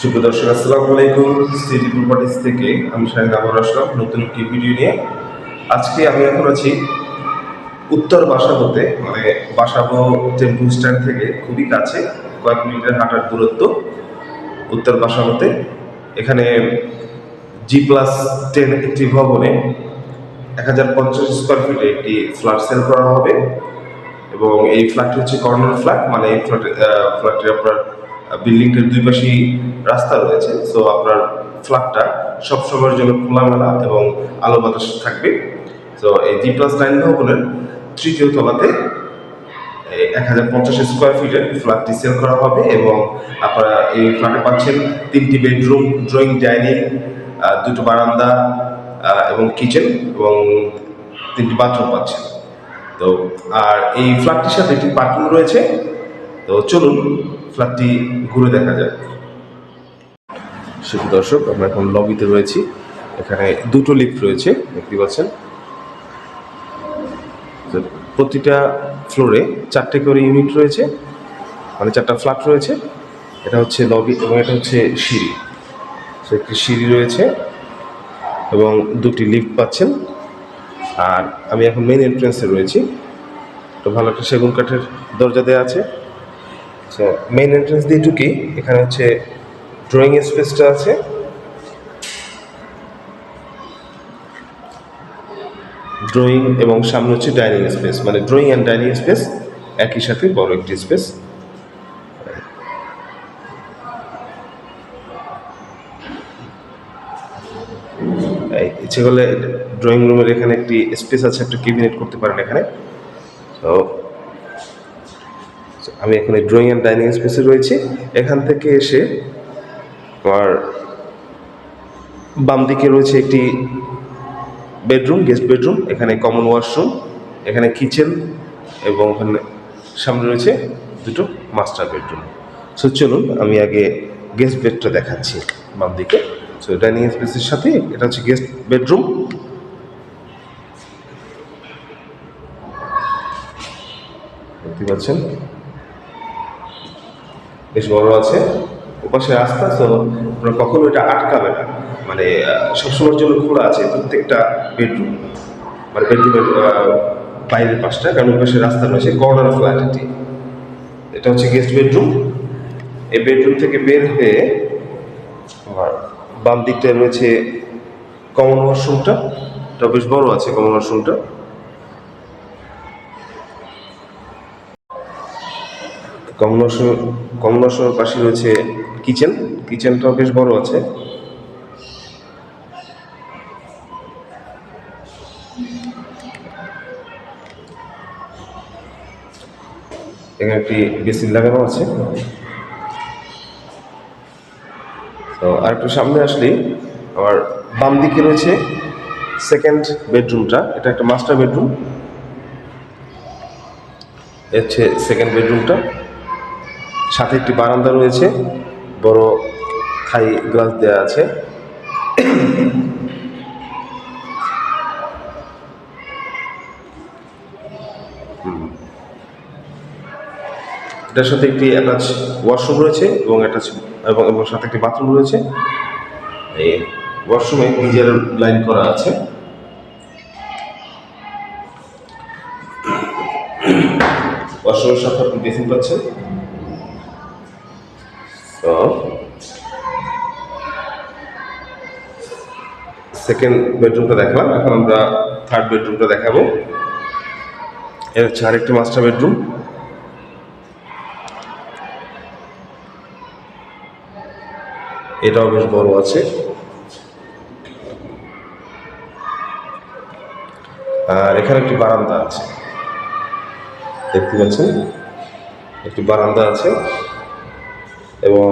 শুভ দর্শক, আসসালামু আলাইকুম। সিটি প্রপার্টিস থেকে আমি শাহিদ আমর আসলাম নতুন একটি ভিডিও নিয়ে। আজকে আমি এখন আছি উত্তর বাসাবোতে মানে বাসাবো টেম্পল স্ট্যান্ড থেকে খুবই কাছে, কয়েক মিনিটের হাঁটার দূরত্ব উত্তর বাসাবোতে এখানে জি প্লাস টেন একটি ভবনে এক হাজার পঞ্চাশ স্কোয়ার ফিটে একটি ফ্ল্যাট সেল করা হবে। এবং এই ফ্ল্যাটটি হচ্ছে কর্নার ফ্ল্যাট মানে এই ফ্ল্যাটে ফ্ল্যাটটি আপনার বিল্ডিংটির দুই পাশেই রাস্তা রয়েছে। সো আপনার ফ্ল্যাটটা সব সময়ের জন্য খোলামেলা এবং আলো বাতাস থাকবে। তো এই জি প্লাস নাইন ভবনের তৃতীয় তলাতে এক হাজার পঞ্চাশ স্কোয়ার ফিটের ফ্ল্যাটটি সেল করা হবে এবং আপনারা এই ফ্ল্যাটে পাচ্ছেন তিনটি বেডরুম ড্রয়িং ডাইনিং দুটো বারান্দা এবং কিচেন এবং তিনটি বাথরুম পাচ্ছেন। তো, আর এই ফ্ল্যাটটির সাথে একটি পার্কিং রয়েছে। তো, চলুন ফ্ল্যাটটি ঘুরে দেখা যায়। শুভ দর্শক, আমরা এখন লবিতে রয়েছি। এখানে দুটো লিফট রয়েছে, দেখতে পাচ্ছেন। প্রতিটা ফ্লোরে চারটে করে ইউনিট রয়েছে মানে চারটা ফ্ল্যাট রয়েছে। এটা হচ্ছে লবি এবং এটা হচ্ছে সিঁড়ি। তো একটি সিঁড়ি রয়েছে এবং দুটি লিফট পাচ্ছেন। আর আমি এখন মেন এন্ট্রেন্সে রয়েছি। তো ভালো একটা সেগুন কাঠের দরজা দেওয়া আছে। তো মেইন এন্ট্রেন্স দিয়ে ঢুকি, এখানে হচ্ছে ড্রয়িং স্পেসটা আছে। ড্রয়িং এবং সামনে হচ্ছে ডাইনিং স্পেস মানে ড্রয়িং অ্যান্ড ডাইনিং স্পেস একই সাথে বড় একটি স্পেস ইচ্ছে করলে ড্রয়িং রুমের এখানে একটি স্পেস আছে, একটা কেবিনেট করতে পারেন এখানে। তো আমি এখন ড্রয়িং অ্যান্ড ডাইনিং স্পেসে রয়েছি। এখান থেকে এসে আমার বাম দিকে রয়েছে একটি বেডরুম গেস্ট বেডরুম এখানে কমন ওয়াশরুম এখানে কিচেন এবং ওখানে সামনে রয়েছে দুটো মাস্টার বেডরুম সো চলুন আমি আগে গেস্ট বেডটা দেখাচ্ছি বাম দিকে। সো ডাইনিং স্পেসের সাথে এটা হচ্ছে গেস্ট বেডরুম দেখতে পাচ্ছেন? বেশ বড় আছে। ওপাশে রাস্তা, তো আপনার কখনো এটা আটকাবে না। মানে সবসময়ের জন্য খোলা আছে প্রত্যেকটা বেডরুম মানে বেডরুমের বাইরের পাশটা, কারণ ওপাশে রাস্তা রয়েছে কর্নার ফ্ল্যাট এটি। এটা হচ্ছে গেস্ট বেডরুম এই বেডরুম থেকে বের হয়ে আমার বাম দিকটায় রয়েছে কমন ওয়াশরুমটা এটা বেশ বড় আছে কমন ওয়াশরুমটা কমলাসর কমলাসর পাশে রয়েছে কিচেন। কিচেনটাও বেশ বড় আছে। এখানে একটি বেসিন লাগানো আছে। তো আর একটু সামনে আসলেই আমার বাম দিকে রয়েছে সেকেন্ড বেডরুমটা এটা একটা মাস্টার বেডরুম হচ্ছে সেকেন্ড বেডরুমটা সাথে একটি বারান্দা রয়েছে, বড় থাই গ্লাস দেওয়া আছে। এটার সাথে একটি অ্যাটাচ ওয়াশরুম রয়েছে এবং অ্যাটাচ এবং এবং সাথে একটি বাথরুম রয়েছে। এই ওয়াশরুমে গিজার লাইন করা আছে। ওয়াশরুমের সাথে আপনি বেসিন পাচ্ছেন। তো সেকেন্ড বেডরুমটা দেখলাম। এখন আমরা থার্ড বেডরুমটা দেখাবো। এর হচ্ছে আরেকটি মাস্টার বেডরুম এটাও বেশ বড় আছে। আর এখানে একটি বারান্দা আছে। দেখতে পাচ্ছেন? একটি বারান্দা আছে। এবং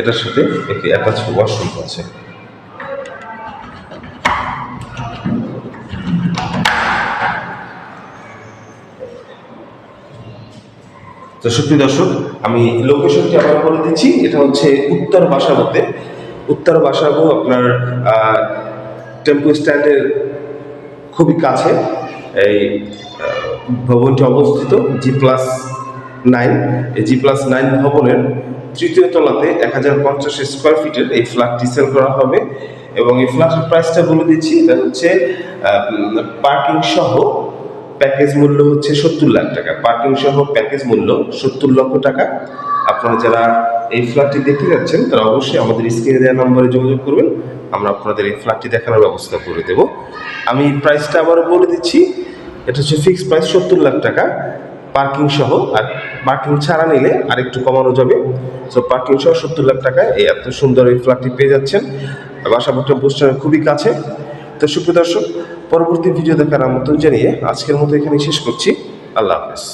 এটার সাথে একটি অ্যাটাচ ওয়াশরুম আছে। তো সত্যি দর্শক, আমি লোকেশনটি আবার বলে দিচ্ছি, এটা হচ্ছে উত্তর বাসাবোতে উত্তর বাসাবো আপনার টেম্পো স্ট্যান্ডের খুবই কাছে, এই ভবনটি অবস্থিত G plus nine G plus nine ভবনের তৃতীয় তলাতে এক হাজার পঞ্চাশ স্কোয়ার ফিটের এই ফ্ল্যাটটি সেল করা হবে। এবং এই ফ্ল্যাটের প্রাইসটা বলে দিচ্ছি, এটা হচ্ছে পার্কিং সহ প্যাকেজ মূল্য হচ্ছে সত্তর লাখ টাকা। পার্কিং সহ প্যাকেজ মূল্য সত্তর লক্ষ টাকা। আপনারা যারা এই ফ্ল্যাটটি দেখতে যাচ্ছেন, তারা অবশ্যই আমাদের স্ক্রিনে দেওয়া নম্বরে যোগাযোগ করবেন। আমরা আপনাদের এই ফ্ল্যাটটি দেখানোর ব্যবস্থা করে দেব। আমি প্রাইসটা আবারও বলে দিচ্ছি, এটা হচ্ছে ফিক্সড প্রাইস সত্তর লাখ টাকা। পার্কিং সহ আর পার্কিং ছাড়া নিলে আর একটু কমানো যাবে। সো পার্কিং সহ সত্তর লাখ টাকায় এই এত সুন্দর এই ফ্ল্যাটটি পেয়ে যাচ্ছেন। বাসাপট্টম পোস্টারের খুবই কাছে। তো সুপ্রিয় দর্শক, পরবর্তী ভিডিও দেখার আমন্ত্রণ জানিয়ে আজকের মতো এখানে শেষ করছি। আল্লাহ হাফেজ।